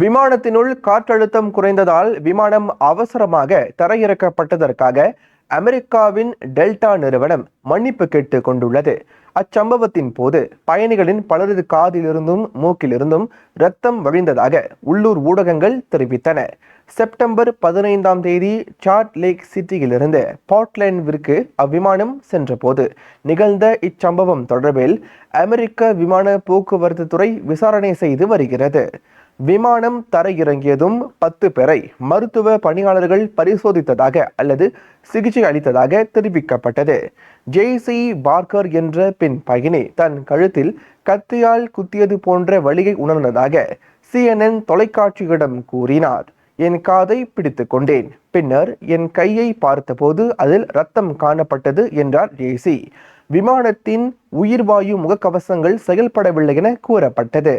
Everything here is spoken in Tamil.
விமானத்தினுள் காற்றழுத்தம் குறைந்ததால் விமானம் அவசரமாக தரையிறக்கப்பட்டதற்காக அமெரிக்காவின் டெல்டா நிறுவனம் மன்னிப்பு கேட்டுக் கொண்டுள்ளது. அச்சம்பவத்தின் போது பயணிகளின் பலரது காதிலிருந்தும் மூக்கிலிருந்தும் ரத்தம் வழிந்ததாக உள்ளூர் ஊடகங்கள் தெரிவித்தன. செப்டம்பர் பதினைந்தாம் தேதி சார்ட் லேக் சிட்டியிலிருந்து போர்ட்லேண்ட்விற்கு அவ்விமானம் சென்றபோது நிகழ்ந்த இச்சம்பவம் தொடர்பில் அமெரிக்க விமான போக்குவரத்து துறை விசாரணை செய்து வருகிறது. விமானம் தரையிறங்கியதும் பத்து பேரை மருத்துவ பணியாளர்கள் பரிசோதித்ததாக அல்லது சிகிச்சை அளித்ததாக தெரிவிக்கப்பட்டது. ஜெய்சி பார்க்கர் என்ற பெண் பயணி தன் கழுத்தில் கத்தியால் குத்தியது போன்ற வழியை உணர்ந்ததாக சிஎன்என் தொலைக்காட்சியிடம் கூறினார். என் காதை பிடித்து கொண்டேன். பின்னர் என் கையை பார்த்தபோது அதில் ரத்தம் காணப்பட்டது என்றார் ஜேசி விமானத்தின் உயிர்வாயு முகக்கவசங்கள் செயல்படவில்லை என கூறப்பட்டது.